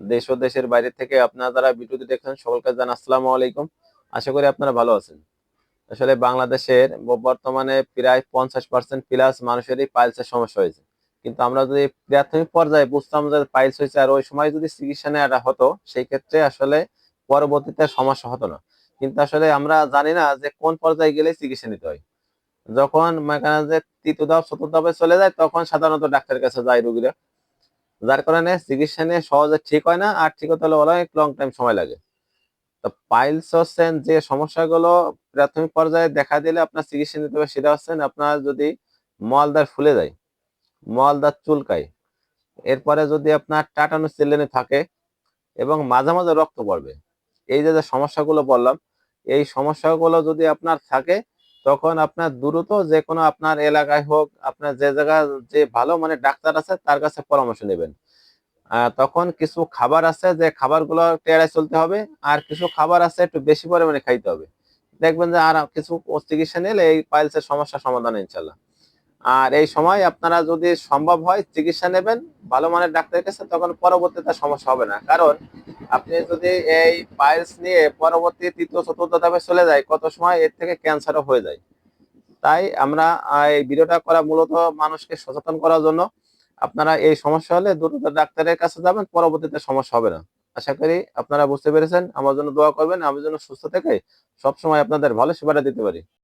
দেশ ও দেশের বাইরে থেকে আপনারা যারা ভিডিওটি দেখছেন, সকলকে জানান আসসালামু আলাইকুম। আশা করি আপনারা ভালো আছেন। আসলে বাংলাদেশের বর্তমানে প্রায় পঞ্চাশ পার্সেন্ট প্লাস মানুষেরই পাইলসের সমস্যা হয়েছে। কিন্তু আমরা যদি প্রাথমিক পর্যায়ে বুঝতাম যে পাইলস হয়েছে আর ওই সময় যদি চিকিৎসা নেওয়াটা হতো, সেই ক্ষেত্রে আসলে পরবর্তীতে সমস্যা হতো না। কিন্তু আসলে আমরা জানি না যে কোন পর্যায়ে গেলে চিকিৎসা নিতে হয়। যখন যে তৃতীয় ধাপ, চতুর্থ ধাপে চলে যায়, তখন সাধারণত ডাক্তারের কাছে যায় রোগীরা। যার কারণে চিকিৎসা নিয়ে সহজে ঠিক হয় না আর ঠিক হতে হলে অনেক লং টাইম সময় লাগে। তো পাইলস হচ্ছেন যে সমস্যাগুলো প্রাথমিক পর্যায়ে দেখা দিলে আপনার চিকিৎসা নিতে হবে, সেটা হচ্ছেন আপনার যদি মলদার ফুলে যায় মলদার চুলকায়, এরপরে যদি আপনার টাটানো সিলেনে থাকে এবং মাঝে মাঝে রক্ত পড়বে। এই যে যে সমস্যাগুলো বললাম, এই সমস্যাগুলো যদি আপনার থাকে তখন আপনার দ্রুত যে কোনো আপনার এলাকায় হোক, আপনার যে জায়গায় যে ভালো মানে ডাক্তার আছে তার কাছে পরামর্শ নেবেন। তখন কিছু খাবার আছে যে খাবারগুলো টেরায় চলতে হবে আর কিছু খাবার আছে একটু বেশি পরিমাণে খাইতে হবে। দেখবেন যে আর কিছু চিকিৎসা নিলে এই পাইলসের সমস্যা সমাধান ইনশাল্লাহ আর এই সময় আপনারা যদি সম্ভব হয় চিকিৎসা নেবেন, ভালো মানের ডাক্তারের কাছে, তখন পরবর্তীতে সমস্যা হবে না। কারণ আপনি যদি এই পাইলস নিয়ে পরবর্তী তৃতীয়, চতুর্থ ধাপে চলে যায়, কত সময় এর থেকে ক্যান্সারও হয়ে যায়। তাই আমরা এই ভিডিওটা করা মূলত মানুষকে সচেতন করার জন্য। আপনারা এই সমস্যা হলে দ্রুত ডাক্তারের কাছে যাবেন, পরবর্তীতে সমস্যা হবে না। আশা করি আপনারা বুঝতে পেরেছেন। আমার জন্য দোয়া করবেন আমার জন্য সুস্থ থেকে সবসময় আপনাদের ভালো সেবাটা দিতে পারি।